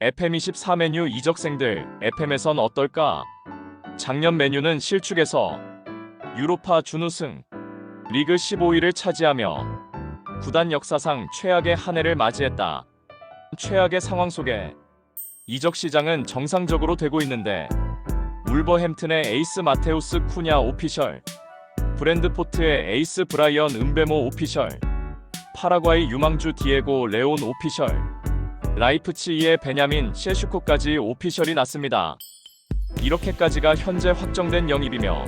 FM24 메뉴 이적생들 FM에선 어떨까? 작년 메뉴는 실축에서 유로파 준우승, 리그 15위를 차지하며 구단 역사상 최악의 한 해를 맞이했다. 최악의 상황 속에 이적 시장은 정상적으로 되고 있는데 울버햄튼의 에이스 마테우스 쿠냐 오피셜, 브랜드포트의 에이스 브라이언 은베모 오피셜, 파라과이 유망주 디에고 레온 오피셜, 라이프치히의 베냐민 셰슈코까지 오피셜이 났습니다. 이렇게까지가 현재 확정된 영입이며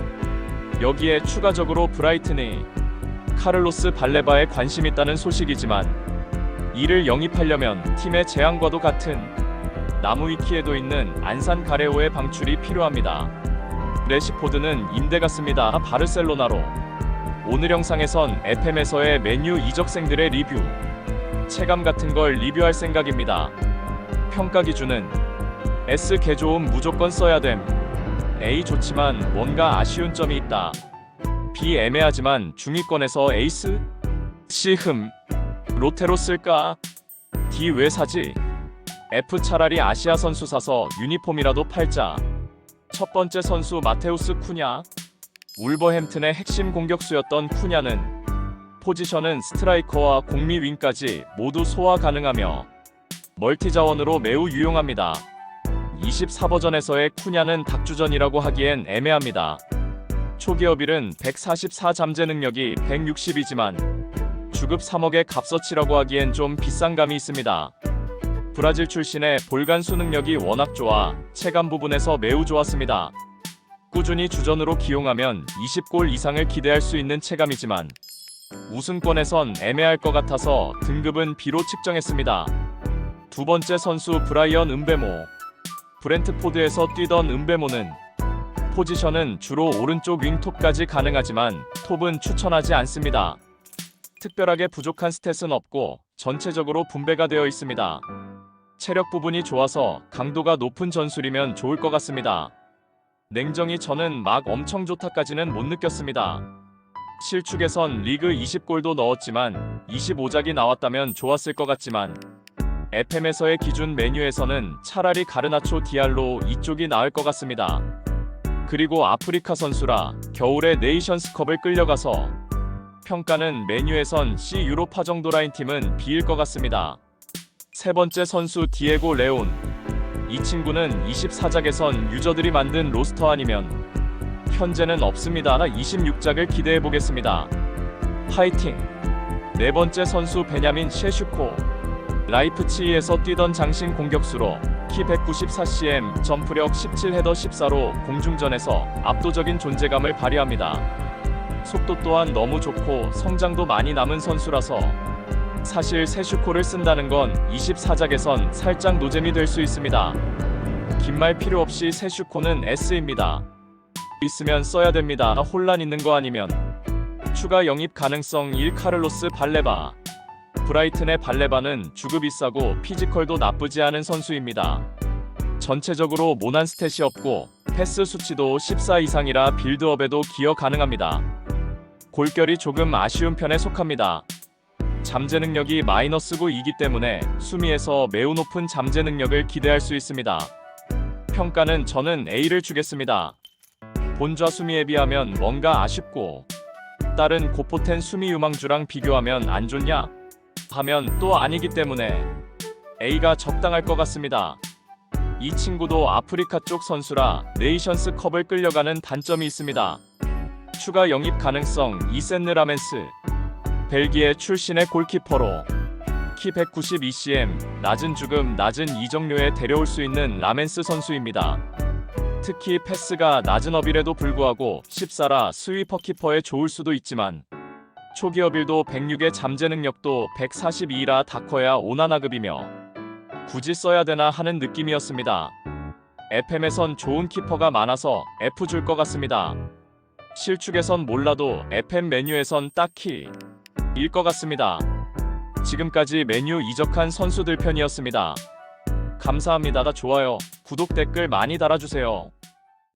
여기에 추가적으로 브라이튼이 카를로스 발레바에 관심 있다는 소식이지만 이를 영입하려면 팀의 재앙과도 같은 나무 위키에도 있는 안산 가레오의 방출이 필요합니다. 레시포드는 임대 갔습니다. 바르셀로나로 오늘 영상에선 FM에서의 메뉴 이적생들의 리뷰 체감 같은 걸 리뷰할 생각입니다. 평가 기준은 S 개 좋음 무조건 써야 됨. A 좋지만 뭔가 아쉬운 점이 있다. B 애매하지만 중위권에서 에이스? C 흠. 로테로 쓸까? D 왜 사지? F 차라리 아시아 선수 사서 유니폼이라도 팔자. 첫 번째 선수 마테우스 쿠냐. 울버햄튼의 핵심 공격수였던 쿠냐는 포지션은 스트라이커와 공미 윙까지 모두 소화 가능하며 멀티 자원으로 매우 유용합니다. 24버전에서의 쿠냐는 닥주전이라고 하기엔 애매합니다. 초기업일은 144 잠재 능력이 160이지만 주급 3억의 값어치라고 하기엔 좀 비싼 감이 있습니다. 브라질 출신의 볼간 수 능력이 워낙 좋아 체감 부분에서 매우 좋았습니다. 꾸준히 주전으로 기용하면 20골 이상을 기대할 수 있는 체감이지만 우승권에선 애매할 것 같아서 등급은 B로 측정했습니다. 두 번째 선수 브라이언 은베모 브렌트포드에서 뛰던 은베모는 포지션은 주로 오른쪽 윙톱까지 가능하지만 톱은 추천하지 않습니다. 특별하게 부족한 스탯은 없고 전체적으로 분배가 되어 있습니다. 체력 부분이 좋아서 강도가 높은 전술이면 좋을 것 같습니다. 냉정히 저는 막 엄청 좋다까지는 못 느꼈습니다. 실축에선 리그 20골도 넣었지만 25작이 나왔다면 좋았을 것 같지만 FM에서의 기준 메뉴에서는 차라리 가르나초 디알로 이쪽이 나을 것 같습니다. 그리고 아프리카 선수라 겨울에 네이션스컵을 끌려가서 평가는 메뉴에선 C 유로파 정도 라인 팀은 B일 것 같습니다. 세 번째 선수 디에고 레온. 이 친구는 24작에선 유저들이 만든 로스터 아니면 현재는 없습니다. 26작을 기대해 보겠습니다. 파이팅! 네 번째 선수 베냐민 셰슈코. 라이프치히에서 뛰던 장신 공격수로 키 194cm, 점프력 17헤더 14로 공중전에서 압도적인 존재감을 발휘합니다. 속도 또한 너무 좋고 성장도 많이 남은 선수라서 사실 세슈코를 쓴다는 건 24작에선 살짝 노잼이 될 수 있습니다. 긴 말 필요 없이 세슈코는 S입니다. 있으면 써야 됩니다. 혼란 있는 거 아니면 추가 영입 가능성 1 카를로스 발레바 브라이튼의 발레바는 주급 비싸고 피지컬도 나쁘지 않은 선수입니다. 전체적으로 모난 스탯이 없고 패스 수치도 14 이상이라 빌드업에도 기여 가능합니다. 골결이 조금 아쉬운 편에 속합니다. 잠재 능력이 마이너스 9이기 때문에 수미에서 매우 높은 잠재 능력을 기대할 수 있습니다. 평가는 저는 A를 주겠습니다. 본좌 수미에 비하면 뭔가 아쉽고 다른 고포텐 수미 유망주랑 비교하면 안 좋냐? 하면 또 아니기 때문에 A가 적당할 것 같습니다. 이 친구도 아프리카 쪽 선수라 네이션스 컵을 끌려가는 단점이 있습니다. 추가 영입 가능성 이센느 라멘스 벨기에 출신의 골키퍼로 키 192cm 낮은 주금 낮은 이적료에 데려올 수 있는 라멘스 선수입니다. 특히 패스가 낮은 어빌에도 불구하고 14라 스위퍼 키퍼에 좋을 수도 있지만 초기 어빌도 106의 잠재 능력도 142라 다 커야 오나나급이며 굳이 써야 되나 하는 느낌이었습니다. FM에선 좋은 키퍼가 많아서 F 줄 것 같습니다. 실축에선 몰라도 FM 메뉴에선 딱히 일 것 같습니다. 지금까지 메뉴 이적한 선수들 편이었습니다. 감사합니다. 좋아요, 구독, 댓글 많이 달아주세요.